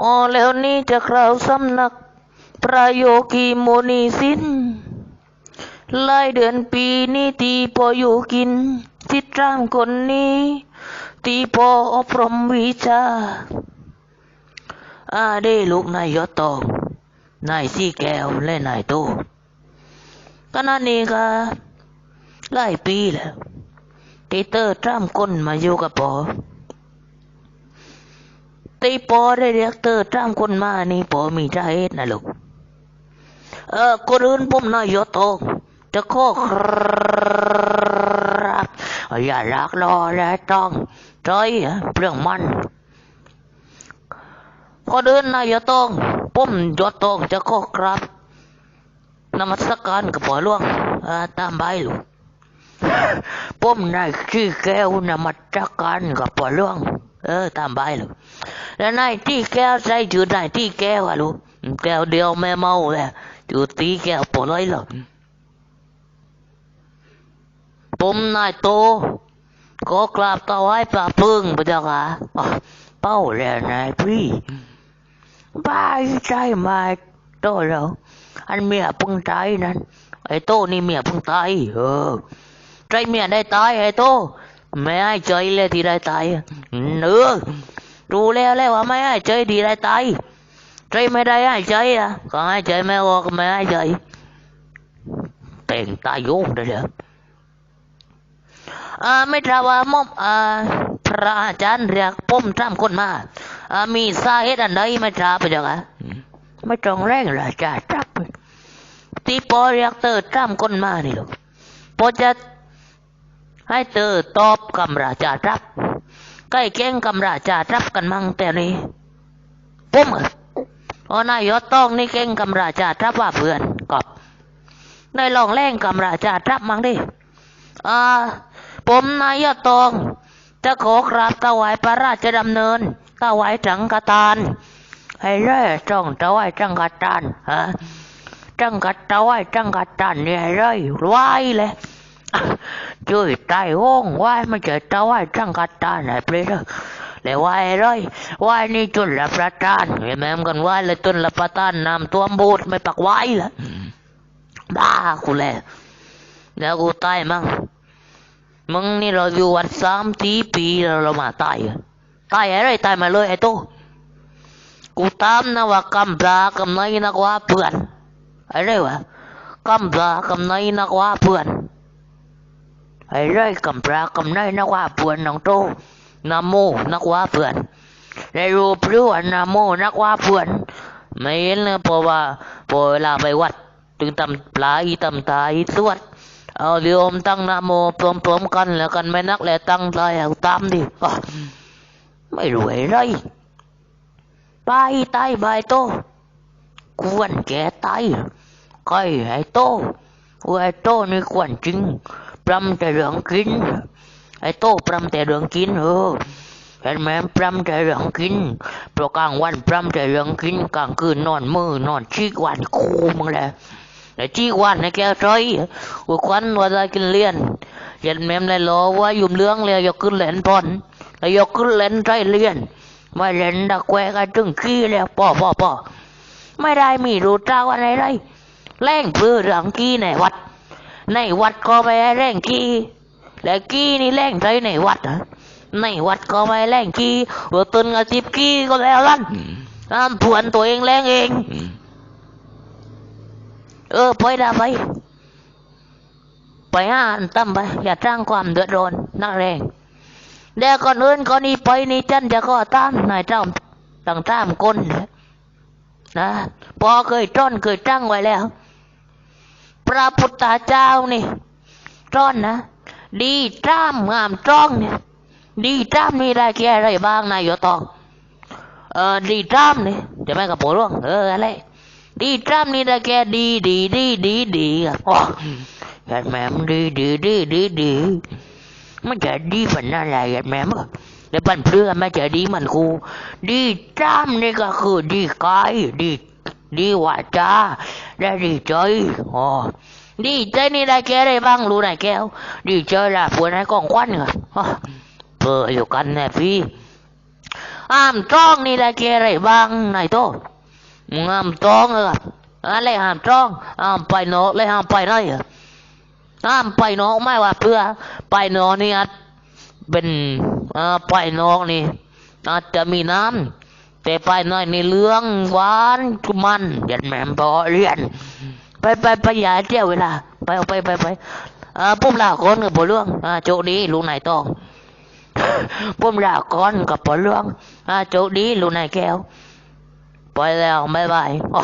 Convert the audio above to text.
อ๋อแล้วนี่จะคราวสำนักพระโยคีโมนีสินหลายเดือนปีนี้ตีพออยู่กินจิตรามคนนี้ ตีพออบรมวิชาอาได้ลูกนายยศตองนายซี่แก้วและนายโตก็นั่นนี่ก็หลายปีแล้วที่เตอร์ตรามคนมาอยู่กับปอ ตีปอได้เรียกเตอร์ตามคนมานี่ปอมีใจเหตุนะลูกเออคนอื่นผมนายยศตองจะขอครับอย่ารักรอและต้องใจเรื่องมันก็เดินนายตองป้มยอดตองจะขอครับนมัสการกับพ่อหลวงอ่าตามใบลูกป้มนายที่แก้วนมัสการกับพ่อหลวงเออตามใบลูก แล้วนายที่แก้วใส่จุดนายที่แก้วอะลูกแก้วเดียวไม่เมาเลยจุดตีแก้วปล่อยหรอกป้มนายโตก็กราบถวายพระพึ่งพระเจ้าค่ะอ๋อเป้าแล้วนายพี่บ้าใจมาโตแล้วอันเมียพึ่งตายนั่นไอ้โตนี่เมียพึ่งตายเออใจเมียได้ตายไอ้โตไม่ให้ใจเลยที่ได้ตายเออ รู้แล้วแล้วว่าไม่ให้ใจที่ได้ตายใจไม่ได้ให้ใจอะก็ให้ใจไม่ออก็ไม่ให้ใจแต่งตายโยงได้เลยอ่าไม่ทราบว่ามอบอ่าพระอาจารย์เรียกป้มตามคนมาอ่ามีสาเหตุอันใดไม่ทราบไปจ้ะคะไม่ตรงแรงเลยจ้าจับที่ปอเรียกเตอร์ตามคนมานี่ลูกปอจะให้เตอร์ตอบคำราชาจับ ใกล้แก้งคำราชาจับกันมั่งแต่นี่ป้มเหรออ๋อนายยศต้องนี่เก่งคำราชาจับว่าเพื่อนกอบได้ลองแรงคำราชาจับมั่งดิอ่าผมนายยอดตองจะขอกราบถวายพระราชดำเนินถวายจังกทานให้เร่จ้องถวายจังกทานฮะจังกัดถวายจังกทานเนี่ยให้เร่ไหวเลย ช่วยใจห้องไหวไม่ใช่ถวายจังกทานให้เปรี้ยแล้วไหวเร่ไหวนี่จนละประทานเห็นไหมกันไหวเลยจนละประทานน้ำท่วมบูดไม่ปักไหวละบ้ากูแหละแล้วกูตายมั่งมึงนี่เราอยู่วัดสามสี่ปีแล้วเรามาตายตายอะไรตายมาเลยไอ้โตกูตามนะว่ากำปลากำไนนักว่าเพื่อนอะไรวะกำปลากำไนนักว่าเพื่อน ไอ้ไรกำปลากำไนนักว่าเพื่อนน้องโตนาโมนักว่าเพื่อนได้รู้พรือว่านาโมนักว่าเพื่อนไม่เห็นเลยเพราะว่าพอเวลาไปวัด ถึงตำปลาอีตำตาอีสวดเอาเดี๋ยวผมตั้งนะโมพร้อมๆกันแล้วกันไม่นักแหละตั้งใจเอาตามดิไม่รวยไรไปตายบายโตควรแก่ตายใครไอ้โตไอ้โตนี่ควรจริง ปรำแต่เหลืองกิน ไอ้โต้ปรำแต่เหลืองกินเออเห็นแหมปล้ำแต่เหลืองกินปพรกลางวันปรำแต่เหลืองกินกลางคืนนอนมือนอนชี้กวันคูมึงแหละไอ้ชี้กวันไอ้แก้วช้อยหัวควันวัวใจกินเลี้ยนเห็นแม่ในล้อว่ายุ่มเลี้ยงเลยยกขึ้นเลนพอนแล้วยกขึ้นเลนใจเลี้ยนไม่เล่นดักแควกันจึงขี้แล้วป่อป่อป่อไม่ได้มีรู้จ้าอะไรไรแรงเพื่อหลังกี้ในวัด ในวัดก็ไปแรงกี้และกี้นี่แรงใจในวัดอะในวัดก็ไปแรงกี้หัวตนกับจิบกี้ก็แล้วลั่นตามผวนตัวเองแรงเอง เออไปได้ไป ไปหาอันตั้มไป อย่าสร้างความเดือดร้อนนักแรงเดี๋ยวก่อนอื่นก่อนนี้ไปนี่จันจะก็ตามนายเจ้าต่างตามคนนนะพอเคยจ้อนเคยจ้างไว้แล้ว พระพุทธเจ้านี่จ้อนนะ ดีจ้ามงามจ้องเนี่ย ดีจ้ามนี่ได้แค่อะไรบ้างนายโยตอง เออดีจ้ามนี่จะไม่กับโปร่วงเอออะไรดีตรามนี่ได้แค่ดีดีดีดีดีอะโอ้ยแม่มดีดีดีดีดีมันจะดีฝันอะไรแม่มแล้วปันเพื่อไม่จะดีมันกูดีตรามนี่ก็คือดีกายดี ดีว่าจ้าและดีใจอ๋อดีใจนี่ได้แค่อะไรบ้างรู้ไหนแก้ว ดีใจละปวดให้กองควันเหรอเพื่ออยู่กันแน่พี่ห้ามจ้องนี่ได้เกอะไรบ้างนายโตห้ามจ้องเลยครับอะไรห้ามจ้องห้ามไปโนอกเลยห้ามไปไรอะห้ามไปนอกไม่ว่าเพื่อ ไปนอกนี่อาจเป็นอ่อไปนอกนี่อาจจะมีน้ำ แต่ไปน้อยนี่เหลืองหวานกุมันเย็นแม่มพอเรียน ไปไปไปอย่าเที่ยวเวลา ไปเอาไปไปไปอ่าปุ่มลาก่อนกับปอเรื่องอ่าโจดีลุงนายต้องปุ่มลาก่อนกับปอเรื่องอ่าโจดีลุงนายแก้ว ไปแล้วบ๊ายบายอ๋อ